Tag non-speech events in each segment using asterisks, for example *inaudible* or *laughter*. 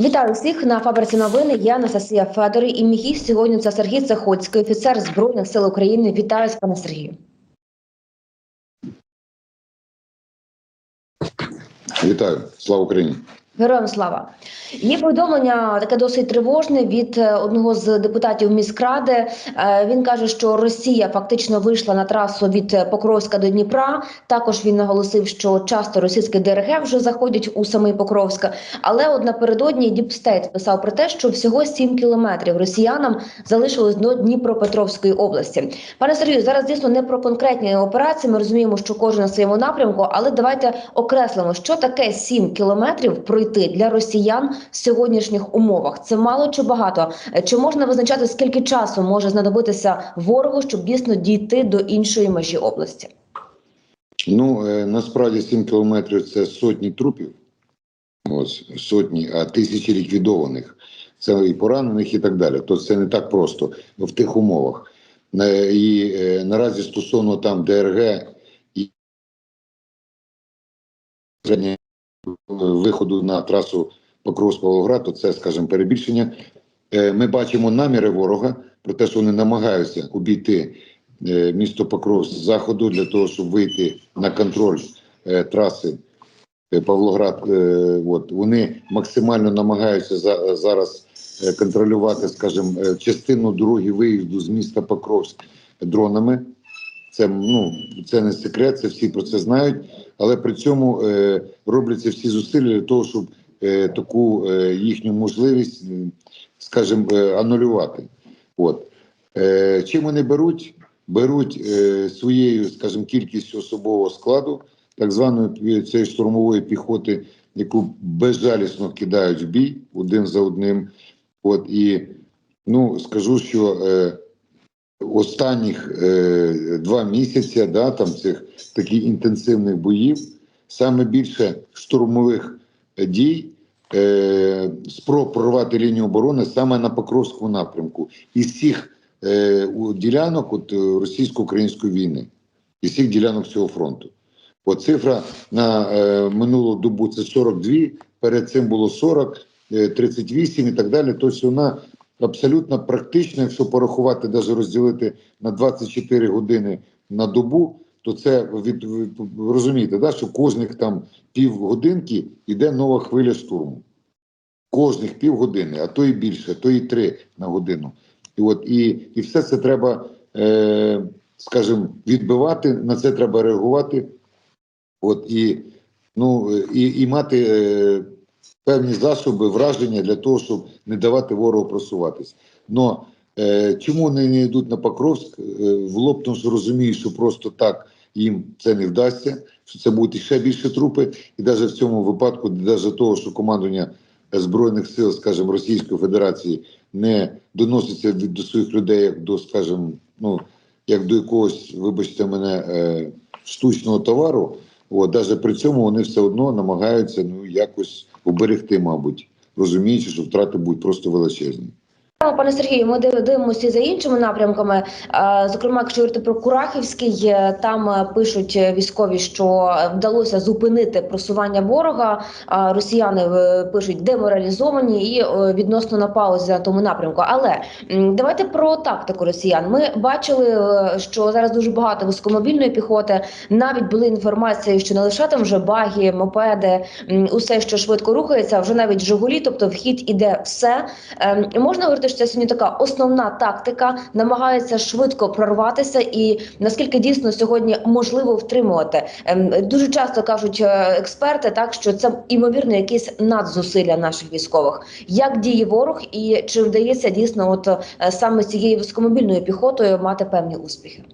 Вітаю всіх на фабриці новини. Я Анастасія Федори і мій гість сьогодні це Сергій Цехоцький, офіцер збройних сил України. Вітаю вас, пане Сергію. Вітаю, слава Україні. Героям слава є повідомлення таке досить тривожне від е, одного з депутатів міськради. Е, Він каже, що Росія фактично вийшла на трасу від Покровська до Дніпра. Також він наголосив, що часто російські ДРГ вже заходять у самий Покровська. Але от напередодні Діпстейт писав про те, що всього 7 кілометрів росіянам залишилось до Дніпропетровської області. Пане Сергію, зараз дійсно не про конкретні операції. Ми розуміємо, що кожен на своєму напрямку, але давайте окреслимо, що таке 7 кілометрів пройти для росіян в сьогоднішніх умовах. Це мало чи багато? Чи можна визначати скільки часу може знадобитися ворогу, щоб дійсно дійти до іншої межі області? Ну е, насправді 7 кілометрів це сотні трупів, ось сотні, а тисячі ліквідованих. Це і поранених, і так далі. То це не так просто в тих умовах. Е, І е, наразі стосовно там ДРГ і виходу на трасу Покровськ-Павлоград, то це, скажімо, перебільшення. Е, Ми бачимо наміри ворога про те, що вони намагаються обійти е, місто Покровськ з заходу для того, щоб вийти на контроль е, траси Павлоград. От вони максимально намагаються зараз контролювати, скажімо, частину дороги виїзду з міста Покровськ дронами. Це ну це не секрет, це всі про це знають. Але при цьому робляться всі зусилля для того, щоб е, таку е, їхню можливість, е, скажімо, е, анулювати. От е, чим вони беруть? Беруть е, своєю, скажімо, кількістю особового складу, так званої цієї штурмової піхоти, яку безжалісно кидають в бій один за одним. От і ну скажу, що е, останніх е, два місяці, да, там цих таких інтенсивних боїв, саме більше штурмових дій, е, спроб прорвати лінію оборони саме на Покровському напрямку із всіх е, ділянок от, е, російсько-української війни, із всіх ділянок цього фронту. От цифра на е, минулу добу це 42, перед цим було 40, е, 38 і так далі. Тобто вона абсолютно практична, якщо порахувати, навіть розділити на 24 години на добу, то це від, від розумієте, да, що кожних там півгодинки йде нова хвиля штурму. Кожних півгодини, а то і більше, то і три на годину. І от і, і все це треба, е, скажімо, відбивати, на це треба реагувати. От і, ну, і, і мати е, певні засоби враження для того, щоб не давати ворогу просуватись. Но е, чому вони не йдуть на Покровськ? Е, в лоб, тому що розуміють, що просто так їм це не вдасться, що це будуть ще більше трупи, і навіть в цьому випадку, навіть того, що командування збройних сил, скажімо, Російської Федерації не доноситься до своїх людей як до, скажімо, ну як до якогось, вибачте мене, е, штучного товару. От, навіть при цьому вони все одно намагаються ну якось уберегти, мабуть, розуміючи, що втрати будуть просто величезні. Пане Сергію, ми див- дивимося за іншими напрямками. Зокрема, якщо говорити про Курахівський, е, там е, пишуть е, військові, що вдалося зупинити просування ворога. Росіяни пишуть деморалізовані і відносно на паузі на тому напрямку. Але давайте про тактику росіян. Ми бачили, що зараз дуже багато високомобільної піхоти. Навіть були інформації, що не лише там вже баги, мопеди, усе, що швидко рухається, вже навіть Жигулі, тобто вхід іде все. Ем, Можна говорити, це сьогодні така основна тактика, намагається швидко прорватися, і наскільки дійсно сьогодні можливо втримувати. Ем, Дуже часто кажуть е, експерти, так що це імовірно якісь надзусилля наших військових. Як діє ворог, і чи вдається дійсно, от е, саме цією високомобільною піхотою мати певні успіхи?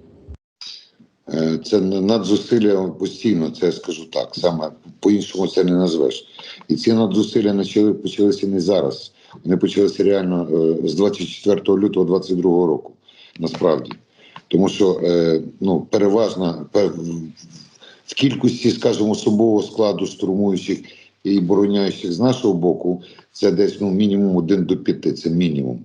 Е, Це надзусилля постійно, це я скажу так. Саме по-іншому це не назвеш. І ці надзусилля почали, почалися не зараз. Вони почалися реально е, з 24 лютого 22 року, насправді. Тому що е, ну, переважно пер- в кількості, скажімо, особового складу штурмуючих і бороняючих з нашого боку, це десь ну, мінімум 1 до 5, це мінімум.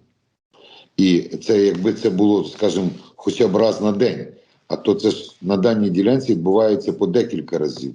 І це якби це було, скажімо, хоча б раз на день, а то це ж на даній ділянці відбувається по декілька разів.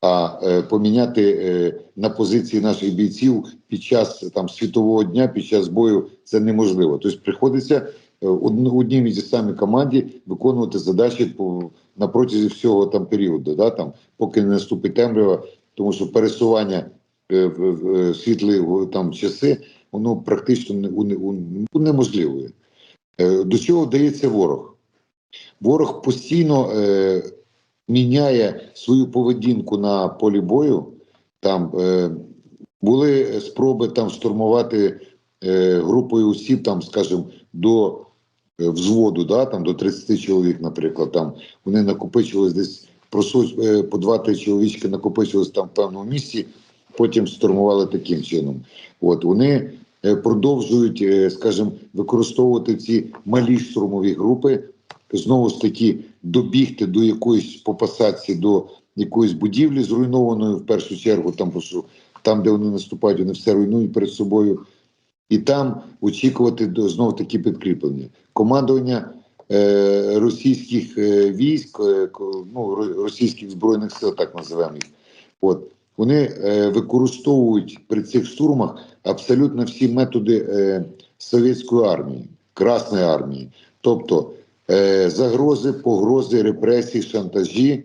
А е, поміняти е, на позиції наших бійців під час там світового дня, під час бою це неможливо. Тобто приходиться е, одн- одній і самій команді виконувати задачі по на протязі всього там періоду, да там поки не наступить темрява, тому що пересування е, в, е, світлі там часи воно практично не, уне- унеможливує. Е, До чого вдається ворог? Ворог постійно е, міняє свою поведінку на полі бою. Там е, були спроби там штурмувати е, групою осіб, там, скажімо, до е, взводу, да, там, до 30 чоловік, наприклад. Там вони накопичувались десь просуть е, по 2-3 чоловічки накопичувались там в певному місці, потім штурмували таким чином. От вони е, продовжують, е, скажімо, використовувати ці малі штурмові групи, знову ж таки добігти до якоїсь по посадці, до якоїсь будівлі зруйнованої в першу чергу, там що там, де вони наступають, вони все руйнують перед собою, і там очікувати знов таки підкріплення. Командування е, російських е, військ, е, ну, російських збройних сил, так називаємо їх. От вони е, використовують при цих штурмах абсолютно всі методи е, совєтської армії, Красної армії, тобто загрози, погрози, репресії, шантажі.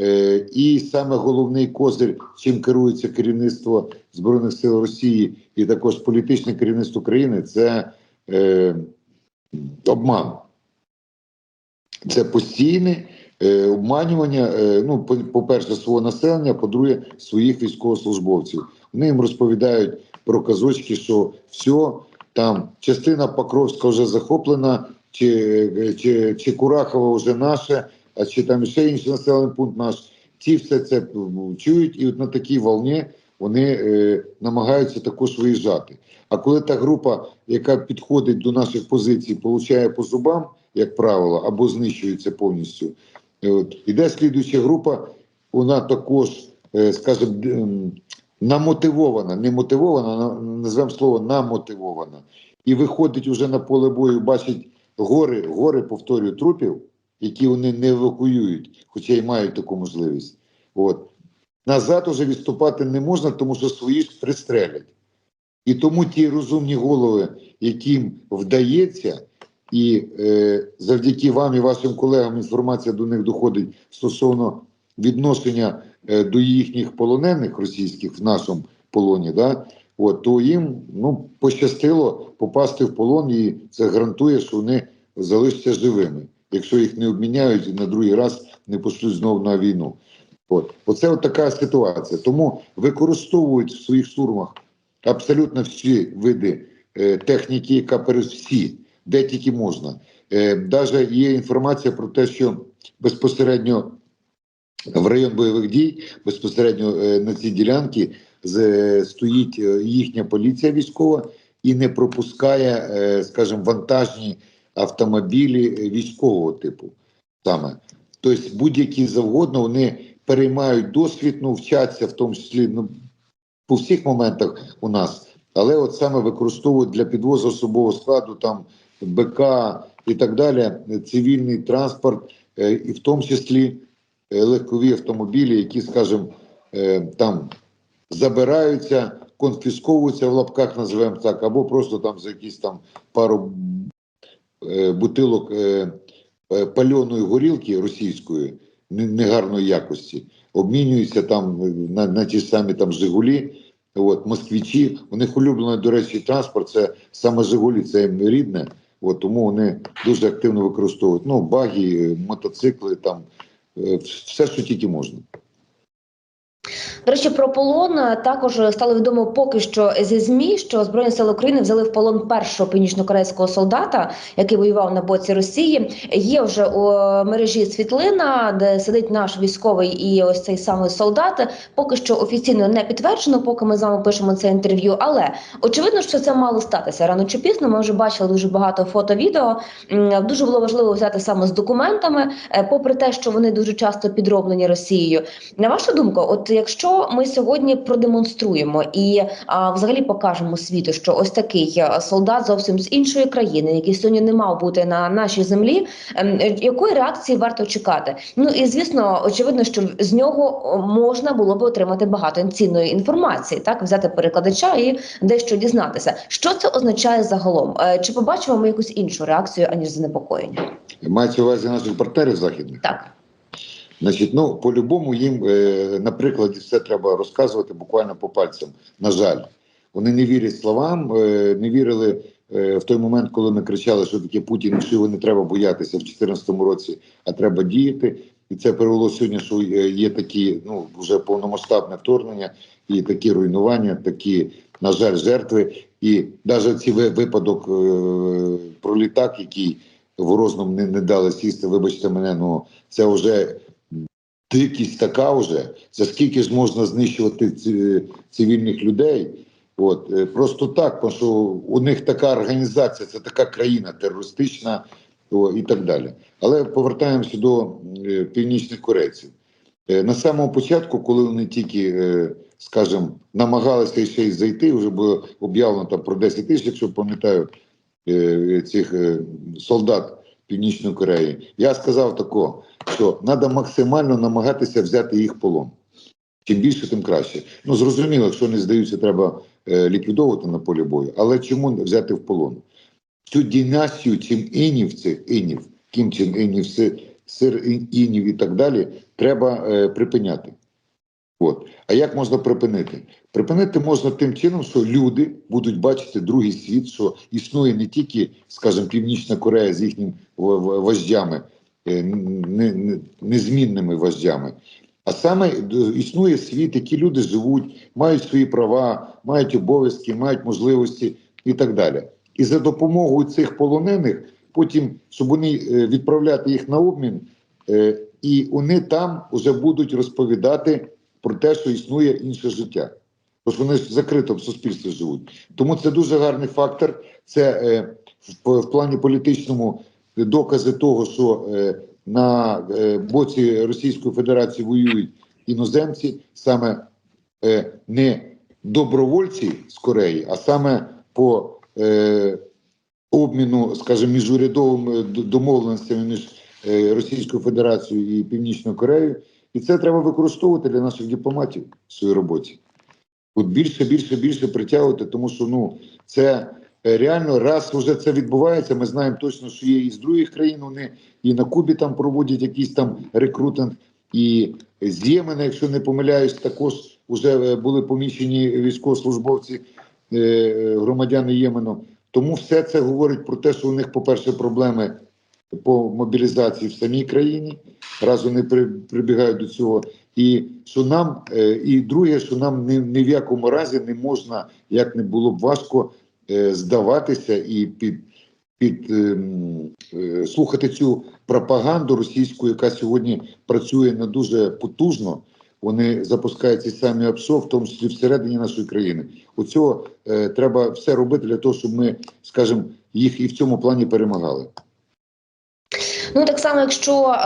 Е, і саме головний козир, чим керується керівництво Збройних сил Росії і також політичне керівництво країни, це е, обман. Це постійне е, обманювання, е, ну, по- по-перше, свого населення, по-друге, своїх військовослужбовців. Вони їм розповідають про казочки, що все, там частина Покровська вже захоплена, чи, чи, чи Курахова вже наша, а чи там ще інший населений пункт наш. Ті все це чують, і от на такій волні вони е, намагаються також виїжджати. А коли та група, яка підходить до наших позицій, получає по зубам, як правило, або знищується повністю, е, от, іде слідуюча група, вона також, е, скажімо, намотивована, не мотивована, на- називаємо слово намотивована, і виходить уже на поле бою, бачить гори, гори, повторюю, трупів, які вони не евакуюють, хоча й мають таку можливість. От. Назад уже відступати не можна, тому що свої ж пристрелять. І тому ті розумні голови, яким вдається, і е, завдяки вам і вашим колегам інформація до них доходить стосовно відношення е, до їхніх полонених російських в нашому полоні, да, от, то їм ну, пощастило попасти в полон, і це гарантує, що вони залишаться живими, якщо їх не обміняють і на другий раз не пошлють знову на війну. От. Оце от така ситуація. Тому використовують в своїх штурмах абсолютно всі види е, техніки, яка перед всі, де тільки можна. Е, є інформація про те, що безпосередньо в район бойових дій, безпосередньо е, на цій ділянці стоїть е, їхня поліція військова і не пропускає, е, скажімо, вантажні автомобілі військового типу. Саме. Тобто будь-які завгодно вони переймають досвід, ну, вчаться в тому числі ну, по всіх моментах у нас, але от саме використовують для підвозу особового складу там БК і так далі, цивільний транспорт, е, і в тому числі легкові автомобілі, які, скажімо, там забираються, конфісковуються в лапках, називаємо так, або просто там за якісь там пару е, бутилок е, е, пальоної горілки російської негарної якості, обмінюються там на, на ті самі там Жигулі, от, москвичі. У них улюблений, до речі, транспорт це саме Жигулі, це їм рідне. От, тому вони дуже активно використовують ну, баги, мотоцикли, там все, що тільки можна. До речі, про полон е, також стало відомо поки що зі змі, що збройні сили України взяли в полон першого північно-корейського солдата, який воював на боці Росії. Є вже у мережі світлина, де сидить наш військовий і ось цей самий солдат. Поки що офіційно не підтверджено, поки ми з вами пишемо це інтерв'ю. Але очевидно, що це мало статися рано чи пізно. Ми вже бачили дуже багато фото, відео. Дуже було важливо взяти саме з документами, е, попри те, що вони дуже часто підроблені Росією. На вашу думку, от якщо ми сьогодні продемонструємо і а, взагалі покажемо світу, що ось такий е, солдат зовсім з іншої країни, який сьогодні не мав бути на нашій землі, ем, е, якої реакції варто чекати? Ну і звісно, очевидно, що з нього можна було би отримати багато цінної інформації, так взяти перекладача і дещо дізнатися, що це означає загалом. Е, Чи побачимо ми якусь іншу реакцію аніж занепокоєння? Мається увазі наших партнерів західних. Так. Значить, ну по-любому їм е, на прикладі все треба розказувати буквально по пальцям. На жаль, вони не вірять словам, е, не вірили е, в той момент, коли ми кричали, що таке Путін, що не треба боятися в 2014 році, а треба діяти. І це привело сьогодні, що є такі, ну вже повномасштабне вторгнення, і такі руйнування, такі, на жаль, жертви. І навіть ці випадок про літак, який в не, не дали сісти, вибачте мене, ну це вже дикість така вже. За скільки ж можна знищувати цивільних людей? От е, просто так, тому що у них така організація, це така країна терористична о, і так далі. Але повертаємося до е, північних корейців. Е, на самому початку, коли вони тільки, е, скажімо, намагалися ще й зайти, вже було об'явлено там про 10 тисяч, якщо пам'ятаю, е, цих е, солдат Північної Кореї. Я сказав тако, що треба максимально намагатися взяти їх полон. Чим більше, тим краще. Ну зрозуміло, якщо не здаються, треба е, ліквідовувати на полі бою. Але чому взяти в полон? Цю династію цим інів, цих інів, Кім Чен інів, сир інів і так далі, треба е, припиняти. От. А як можна припинити? Припинити можна тим чином, що люди будуть бачити другий світ, що існує не тільки, скажімо, Північна Корея з їхніми вождями, е, не- не- незмінними вождями, а саме існує світ, які люди живуть, мають свої права, мають обов'язки, мають можливості і так далі. І за допомогою цих полонених, потім, щоб вони е, відправляти їх на обмін, е, і вони там вже будуть розповідати про те, що існує інше життя. Бо ж вони ж в суспільстві живуть. Тому це дуже гарний фактор. Це е, в, в плані політичному докази того, що е, на е, боці Російської Федерації воюють іноземці, саме е, не добровольці з Кореї, а саме по е, обміну, скажімо, міжурядовими д- домовленостями між е, Російською Федерацією і Північною Кореєю. І це треба використовувати для наших дипломатів в своїй роботі. От більше, більше, більше притягувати, тому що ну це е, реально раз вже це відбувається. Ми знаємо точно, що є і з других країн. Вони і на Кубі там проводять якийсь там рекрутинг, і з Ємена, якщо не помиляюсь, також вже були поміщені військовослужбовці, е, громадяни Ємену. Тому все це говорить про те, що у них, по-перше, проблеми по мобілізації в самій країні, раз вони при, прибігають до цього. І що нам, е, і друге, що нам ні, ні в якому разі не можна, як не було б важко, е, здаватися і під, під ем, е, слухати цю пропаганду російську, яка сьогодні працює не дуже потужно. Вони запускають ці самі АПСО, в тому числі всередині нашої країни. У цього е, треба все робити для того, щоб ми, скажімо, їх і в цьому плані перемагали. Ну так само, якщо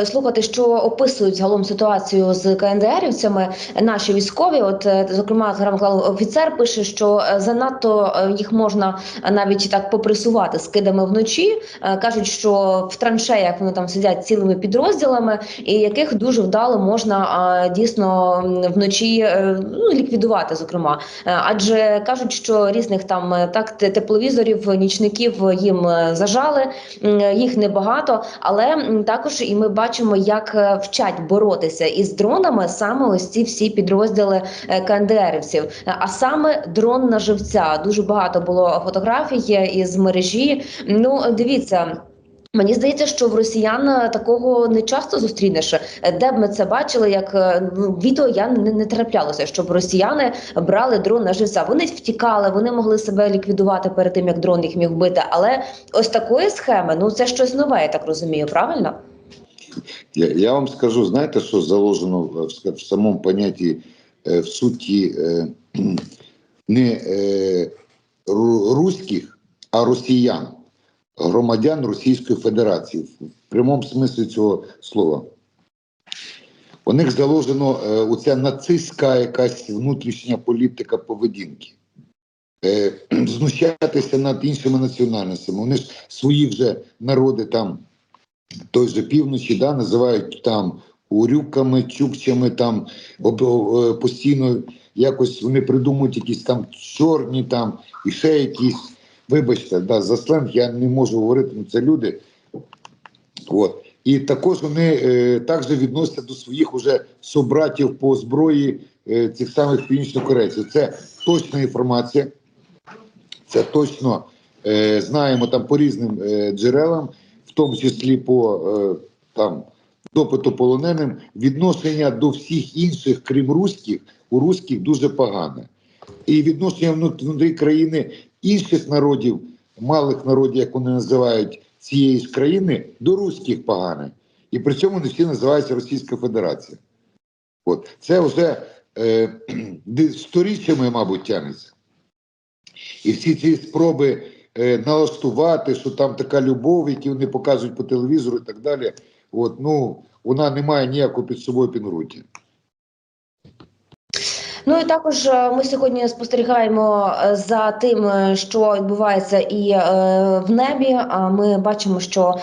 е, слухати, що описують загалом ситуацію з КНДРівцями, наші військові, от е, зокрема, згадав офіцер пише, що е, занадто е, їх можна навіть так попресувати скидами вночі. Е, кажуть, що в траншеях вони там сидять цілими підрозділами, і яких дуже вдало можна е, дійсно вночі е, ну, ліквідувати. Зокрема, Е, адже кажуть, що різних там е, так тепловізорів, нічників їм е, зажали. М, Їх небагато, але також і ми бачимо, як е, вчать боротися із дронами саме ось ці всі підрозділи е, КНДРівців. Е, А саме дрон на живця. Дуже багато було фотографій із мережі. Ну, дивіться. Мені здається, що в росіян е, такого не часто зустрінеш. Е, Де б ми це бачили, як е, ну, відео я не, не траплялося, щоб росіяни брали дрон на живця. Вони втікали, вони могли себе ліквідувати перед тим, як дрон їх міг вбити. Але ось такої схеми, ну це щось нове, я так розумію, правильно? Я, я вам скажу, знаєте, що заложено в, в, самому понятті в суті не руських, а росіян, громадян Російської Федерації в прямому смислі цього слова. У них заложено е, оця нацистська якась внутрішня політика поведінки. Е, *clears throat* знущатися над іншими національностями. Вони ж свої вже народи там той же півночі, да, називають там урюками, чукчами, там об, е, постійно якось вони придумують якісь там чорні там і ще якісь. Вибачте, да, за сленг я не можу говорити, ну це люди. От. І також вони е, також відносяться до своїх уже собратів по зброї е, цих самих північнокорейців. Це точна інформація. Це точно е, знаємо там по різним е, джерелам, в тому числі по е, там допиту полоненим. Відношення до всіх інших, крім руських, у руських дуже погане. І відношення внутрі країни інших народів, малих народів, як вони називають цієї ж країни, до руських погане. І при цьому не всі називаються Російська Федерація. От це вже е, *clears throat* сторіччями, мабуть, тягнеться. І всі ці спроби е, налаштувати, що там така любов, які вони показують по телевізору і так далі. От, ну, вона не має ніякого під собою підґрунтя. Ну і також е, ми сьогодні спостерігаємо е, за тим, е, що відбувається і в небі. Ми бачимо, що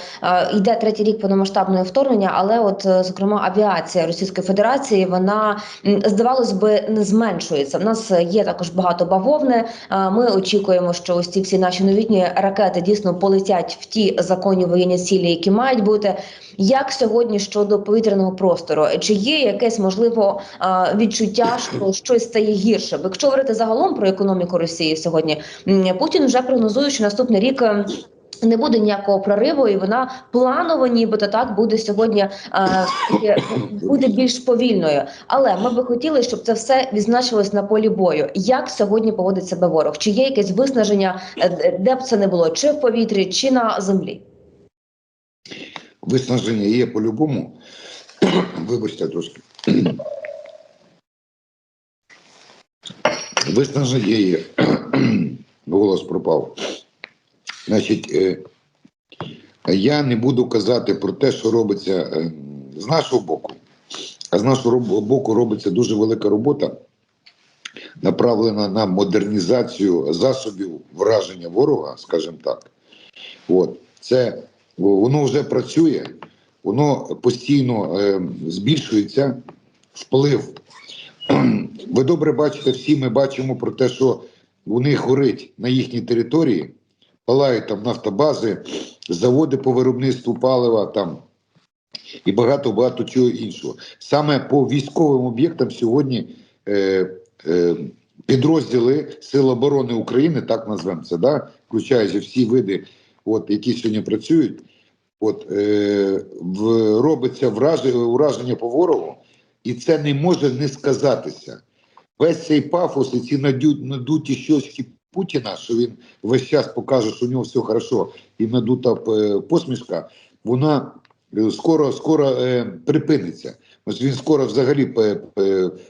йде третій рік повномасштабного вторгнення, але, от зокрема, авіація Російської Федерації вона здавалось би не зменшується. В нас є також багато бавовни. Ми очікуємо, що ось ці всі наші новітні ракети дійсно полетять в ті законні воєнні цілі, які мають бути. Як сьогодні щодо повітряного простору, чи є якесь можливо відчуття, що щось стає гірше? Бо якщо говорити загалом про економіку Росії сьогодні, Путін вже прогнозує, що наступний рік. е, Не буде ніякого прориву, і вона планово, нібито так буде сьогодні е, буде більш повільною. Але ми би хотіли, щоб це все відзначилось на полі бою. Як сьогодні поводить себе ворог? Чи є якесь виснаження, е, де б це не було, чи в повітрі, чи на землі? Виснаження є по-любому. *clears throat* Вибачте трошки. Виснаження є. *clears throat* Голос пропав. Значить, е, я не буду казати про те, що робиться е, з нашого боку. А з нашого боку робиться дуже велика робота, направлена на модернізацію засобів враження ворога, скажімо так. От. Це воно вже працює, воно постійно е, збільшується вплив. Ви добре бачите, всі ми бачимо про те, що у них горить на їхній території, палають там нафтобази, заводи по виробництву палива там і багато-багато чого іншого. Саме по військовим об'єктам сьогодні е, е, підрозділи Сил оборони України, так назвемо це, да? включаючи всі види, от, які сьогодні працюють, от, е, в, робиться враження, по ворогу, і це не може не сказатися. Весь цей пафос і ці надуті щочки Путіна, що він весь час покаже, що у нього все хорошо, і надута е, посмішка, вона е, скоро скоро е, припиниться. Ось він скоро взагалі пе-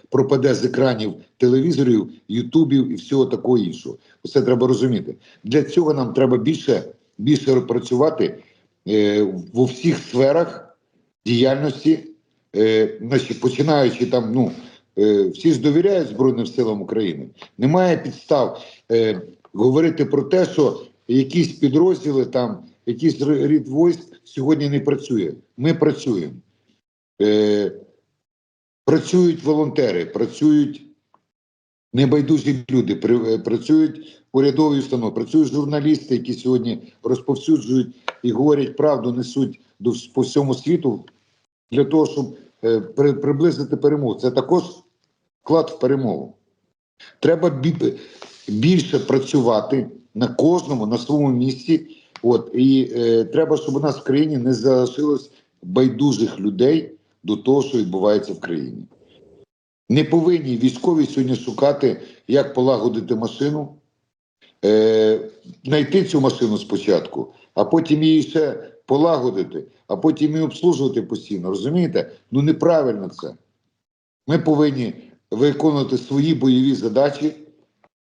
пропаде з екранів телевізорів, ютубів і всього такого іншого. Це треба розуміти. Для цього нам треба більше, більше працювати е, в всіх сферах діяльності, е, значить, починаючи там, ну. Е, всі ж довіряють Збройним силам України. Немає підстав е, говорити про те, що якісь підрозділи, там, якийсь рід військ сьогодні не працює. Ми працюємо. Е, працюють волонтери, працюють небайдужі люди, е, працюють урядові установи, працюють журналісти, які сьогодні розповсюджують і говорять правду, несуть по всьому світу для того, щоб при, приблизити перемогу. Це також вклад в перемогу. Треба бі- більше працювати на кожному, на своєму місці. От, і е, треба, щоб у нас в країні не залишилось байдужих людей до того, що відбувається в країні. Не повинні військові сьогодні шукати, як полагодити машину, е, знайти цю машину спочатку, а потім її ще полагодити, а потім її обслужувати постійно. Розумієте? Ну неправильно це. Ми повинні виконувати свої бойові задачі,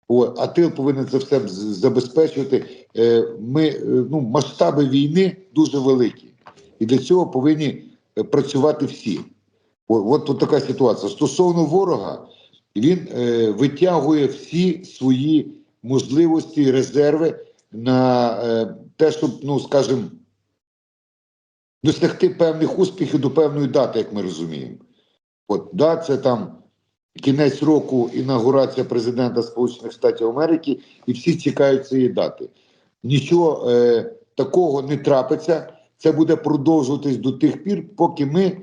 о, а тил повинен це все забезпечувати. Е, Ми, е, ну, масштаби війни дуже великі. І для цього повинні е, працювати всі. О- От тут така ситуація. Стосовно ворога, він е, витягує всі свої можливості, резерви на е, те, щоб, ну скажімо, досягти певних успіхів до певної дати, як ми розуміємо. От да, це там кінець року інаугурація президента Сполучених Штатів Америки, і всі чекають цієї дати. Нічого е, такого не трапиться. Це буде продовжуватись до тих пір, поки ми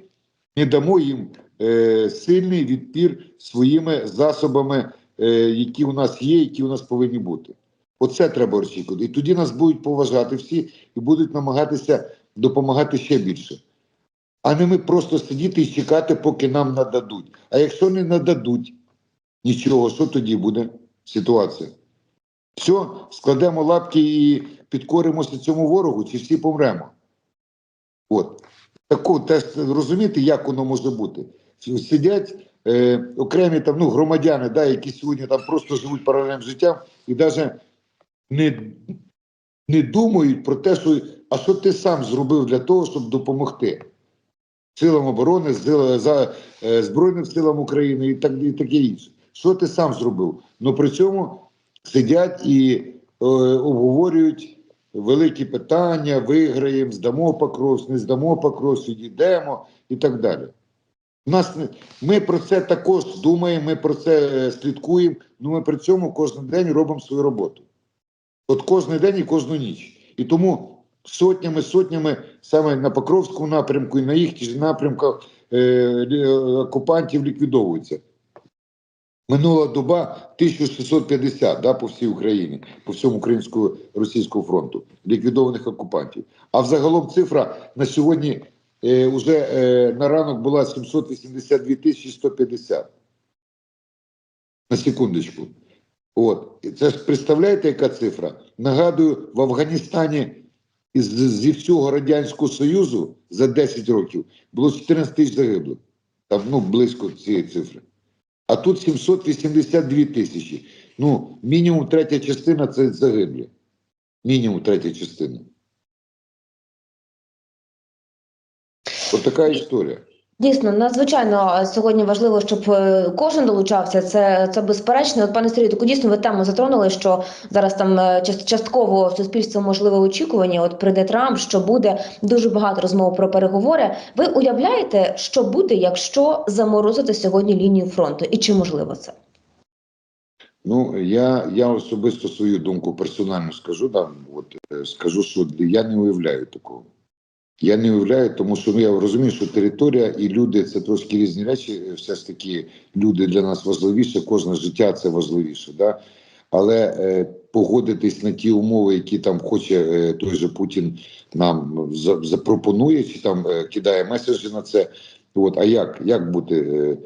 не дамо їм е, сильний відпір своїми засобами, які у нас є, які у нас повинні бути. Оце треба очікувати. І тоді нас будуть поважати всі і будуть намагатися допомагати ще більше. А не ми просто сидіти і чекати, поки нам нададуть. А якщо не нададуть нічого, що тоді буде ситуація? Все, складемо лапки і підкоримося цьому ворогу, чи всі помремо. От. Таку теж розуміти, як воно може бути. Сидять е, окремі там, ну, громадяни, да, які сьогодні там просто живуть паралельним життям і навіть не, не думають про те, що а що ти сам зробив для того, щоб допомогти силам оборони, сил- за, е, Збройним силам України і так і таке інше. Що ти сам зробив? Ну при цьому сидять і е, обговорюють великі питання, виграємо, здамо Покровськ, не здамо Покровськ, відійдемо і так далі. Нас ми про це також думаємо, ми про це е, слідкуємо, але ми при цьому кожен день робимо свою роботу. От кожен день і кожну ніч. І тому сотнями, сотнями саме на Покровському напрямку і на їх напрямках е, окупантів ліквідовуються. Минула доба 1650 да, по всій Україні, по всьому українському російському фронту ліквідованих окупантів. А взагалом цифра на сьогодні е, уже е, на ранок була 782 тисячі 150. На секундочку. От. Це ж представляєте, яка цифра? Нагадую, в Афганістані із, зі всього Радянського Союзу за 10 років було 14 тисяч загиблих. Там ну, близько цієї цифри. А тут 782 тисячі. Ну, мінімум третя частина це загиблі. Мінімум третя частина. От така історія. Дійсно, надзвичайно е, сьогодні важливо, щоб е, кожен долучався. Це це безперечно. От, пане Сергію, таку дійсно ви тему затронули, що зараз там е, част- частково суспільство можливе очікування. От прийде Трамп, що буде дуже багато розмов про переговори. Ви уявляєте, що буде, якщо заморозити сьогодні лінію фронту, і чи можливо це? Ну, я, я особисто свою думку персонально скажу. Да, от, скажу, що я не уявляю такого. Я не уявляю, тому що ну, я розумію, що територія і люди це трошки різні речі. Е, Все ж таки, люди для нас важливіше, кожне життя це важливіше. Да? Але е, погодитись на ті умови, які там хоче е, той же Путін нам за, запропонує, чи там е, кидає меседжі на це. От, а як, як бути е,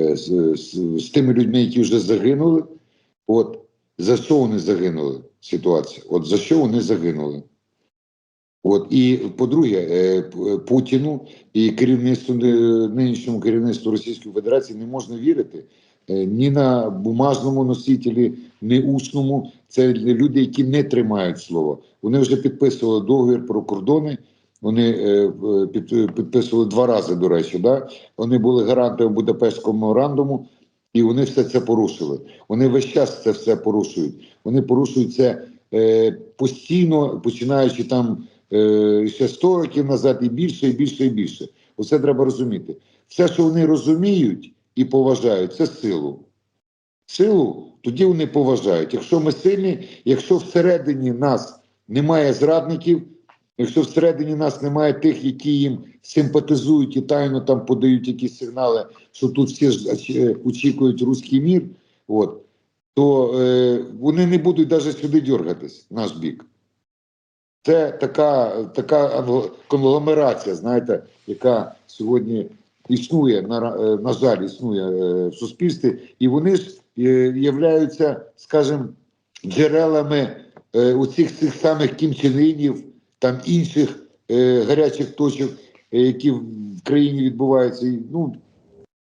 е, з, з, з тими людьми, які вже загинули? От за що вони загинули? Ситуація? От за що вони загинули? От і по-друге, е, Путіну і керівництву е, нинішньому керівництву Російської Федерації не можна вірити е, ні на бумажному носителі, ні усному. Це люди, які не тримають слова. Вони вже підписували договір про кордони. Вони е, е, під, підписували два рази, до речі. Да? Вони були гарантами Будапештського меморандуму, і вони все це порушили. Вони весь час це все порушують. Вони порушують це е, постійно, починаючи там е, ще 100 років назад, і більше, і більше, і більше. Оце треба розуміти. Все, що вони розуміють і поважають, це силу. Силу тоді вони поважають. Якщо ми сильні, якщо всередині нас немає зрадників, якщо всередині нас немає тих, які їм симпатизують і тайно там подають якісь сигнали, що тут всі ж е, очікують руський мір, от, то е, вони не будуть навіть сюди дергатись, наш бік. Це така, така конгломерація, знаєте, яка сьогодні існує, на, е, на жаль, існує е, в суспільстві, і вони ж е, являються, скажімо, джерелами е, оцих цих самих кімчининів, там інших гарячих точок, які в країні відбуваються. Ну,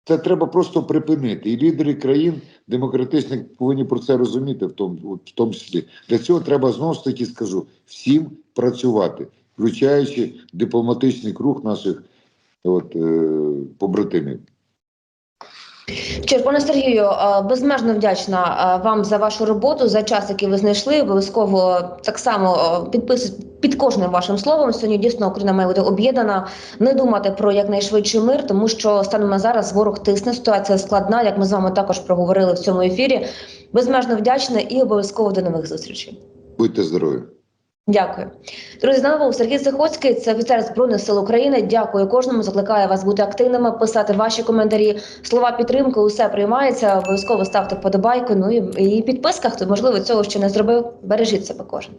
це треба просто припинити. І лідери країн демократичних повинні про це розуміти, в тому, в тому числі. Для цього треба знову ж таки скажу всім працювати, включаючи дипломатичний круг наших от, е, побратимів. Що Сергію, е, безмежно вдячна е, вам за вашу роботу, за час, який ви знайшли. Обов'язково так само е, підписуйтесь під кожним вашим словом. Сьогодні дійсно Україна має бути об'єднана, не думати про якнайшвидший мир, тому що станом на зараз ворог тисне. Ситуація складна, як ми з вами також проговорили в цьому ефірі. Безмежно вдячна і обов'язково до нових зустрічей. Будьте здорові! Дякую, друзі. З нами був Сергій Сихоцький, це офіцер збройних сил України. Дякую кожному. Закликаю вас бути активними, писати ваші коментарі, слова підтримки. Усе приймається. Обов'язково ставте вподобайку. Ну і, і підписка. Хто можливо цього ще не зробив. Бережіть себе кожен.